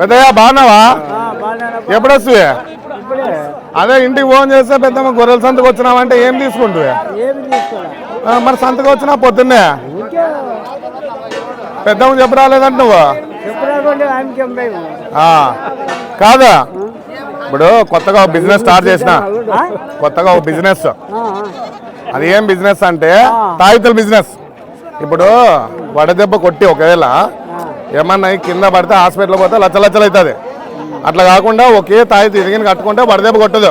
పెద్దయ్య బాగున్నావా? ఎప్పుడు వస్తువే అదే ఇంటికి ఫోన్ చేస్తే పెద్దమ్మ గొర్రెల సంతకు వచ్చినావంటే ఏం తీసుకుంటువే? మరి సంతకు వచ్చినా పొద్దున్నే? పెద్దమ్మ చెప్పు రాలేదంట నువ్వు కాదా? ఇప్పుడు కొత్తగా ఒక బిజినెస్ స్టార్ట్ చేసిన. కొత్తగా ఒక బిజినెస్. అది ఏం బిజినెస్ అంటే తాయితల బిజినెస్. ఇప్పుడు వడదెబ్బ కొట్టి ఒకవేళ ఏమన్నా అయి కింద పడితే హాస్పిటల్ పోతే లచ్చ లచ్చలు అవుతుంది. అట్లా కాకుండా ఒకే తాయి తిరిగిన కట్టుకుంటే వడదెబ్బ కొట్టదు.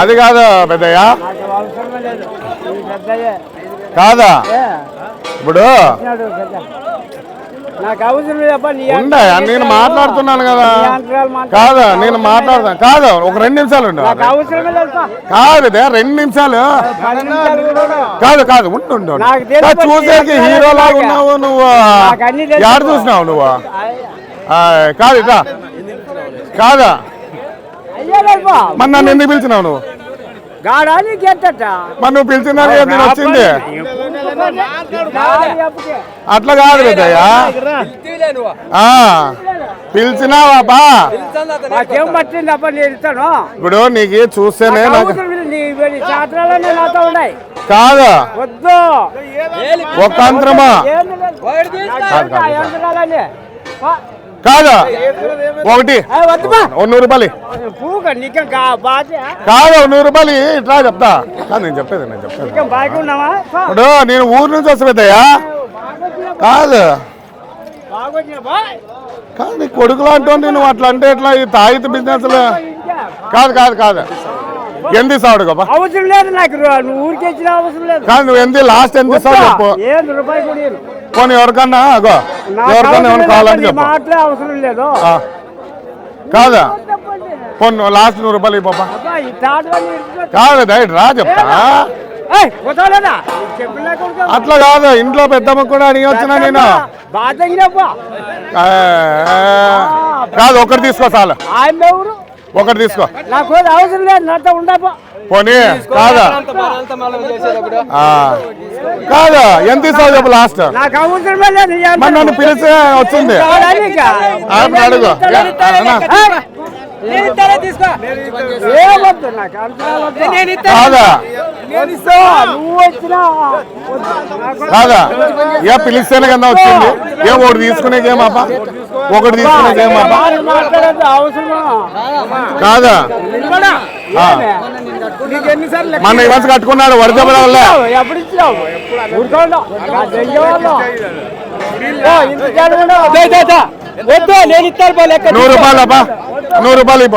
అది కాదు పెద్దయ్య? కాదా? ఇప్పుడు నాకు అవసరం లేదప్పా నీ ఉండే నేను మాట్లాడుతున్నాను కదా. కాదా నేను మాట్లాడతాను కాదు ఒక రెండు నిమిషాలు ఉండు. నాకు అవసరమే లేదప్పా కాదు ఇదే రెండు నిమిషాలు. కాదు కాదు ఉండు చూసేకి హీరో లాగా ఉన్నావు నువ్వు. యాడ చూసినావు నువ్వు? కాదు ఇట్లా. కాదా. మరి నన్ను ఎందుకు పిలిచినావు నువ్వు? గాడా నీకు మరి నువ్వు పిలిచినా నేను వచ్చింది. అట్లా కాదు పెద్దయ్య. పిలిచినావా బా? ఇప్పుడు నీకు చూస్తేనే నాకు కాదు. వద్దు. ఒక అంతరమా కాదు, ఒకటి. నూరు రూపాయలు కాదు నూరు రూపాయలు ఇట్లా చెప్తా. కాదు నేను చెప్పేది నేను చెప్పేది. ఇప్పుడు నేను ఊరు నుంచి వస్తా పెద్దయ్యా. కాదు. కాదు నీ కొడుకులు అంటుంది నువ్వు అట్లా అంటే ఎట్లా? ఈ తాగిత బిజినెస్. కాదు కాదు కాదు. ఎంత ఇస్తావు గొప్ప అవసరం లేదు నాకు ఊరికి అవసరం లేదు. కాదు నువ్వు ఎంత లాస్ట్ ఎంత ఇస్తావు చెప్పు. పోనీ ఎవరికన్నా అగో. ఏమైనా చెప్పు మాటలే అవసరం లేదు ఆ. కాదా చెప్పండి. పోనీ లాస్ట్ నూరు రూపాయలు ఇవ్వ అబ్బా, ఈ. కాదు డైట్ రా చెప్తా ఏయ్, పోతావులేదా? అట్లా కాదు ఇంట్లో పెద్దమ్మ కూడా అడిగి వచ్చినా నేను తగినప్పా. కాదు ఒకటి తీసుకో చాలు ఆయన ఎవరు ఒకటి తీసుకో. నాకు అవసరం లేదు నాతో ఉండపా పోనీ కాదా? ఆ. కాదా? ఎంత ఇస్తావు చెప్పు లాస్ట్. మరి నన్ను పిలిచి వచ్చింది. అడుగు. కాదా? కాదా? ఏ పిలిస్తేనే కదా వచ్చింది. ఏం ఒకటి తీసుకునేకేమప్ప ఒకటి అవసరమా? కాదా? మన ఇవ్వచ్చు కట్టుకున్నాడు వరదపడ వల్ల? ఎప్పుడు ఇచ్చినావు. వద్దు నేను ఇస్తాను నూరు రూపాయలు అప్ప నూరు రూపాయలు ఇప్ప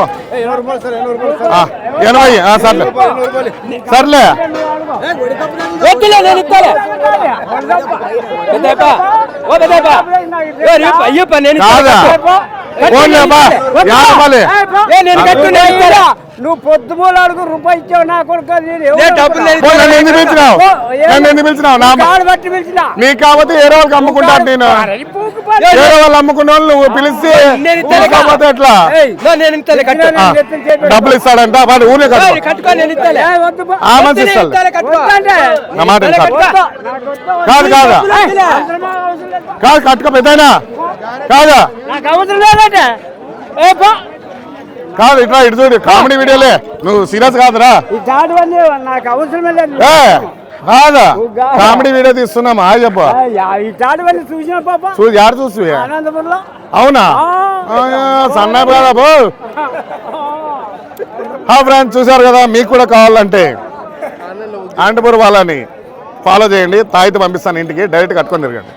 ఎనభై ఆ, సర్లే సర్లే వద్దులే నేను ఇస్తాను కాదా ఓన్లీ అబ్బా యాభై రూపాయలు నువ్వు పొద్దుమూల అడుగు రూపాయి ఇచ్చావు నా కొడుకు నీకు కాబట్టి వేరే వాళ్ళకి అమ్ముకుంటాను నేను? వాళ్ళు అమ్ముకున్న వాళ్ళు నువ్వు పిలిచి కాకపోతే ఎట్లా? డబ్బులు ఇస్తాడంట వాడు ఊరే ఇస్తాడు. కాదు. కాదు. కాదు. కట్టుకో పెద్దయినా. కాదా? నాకు అవసరం లేదంటే. ఏ పో. కాదు ఇట్లా ఇటు చూడు కామెడీ వీడియోలే. నువ్వు సీరియస్ కాదురా. నాకు అవసరమే లేదు. కాదా? కామెడీ వీడియో తీస్తున్నామా ఆ చెప్పు. ఆ, యా- ఈ తాడు అన్నీ చూసిన పాప. చూ యారు చూసి అవునా? ఆ. సన్నపు కదా బో హా ఫ్రెండ్స్ చూసారు కదా మీకు కూడా కావాలంటే అనంతపురం వాళ్ళని ఫాలో చేయండి. తాయితే పంపిస్తాను ఇంటికి డైరెక్ట్ కట్టుకొని తిరగండి.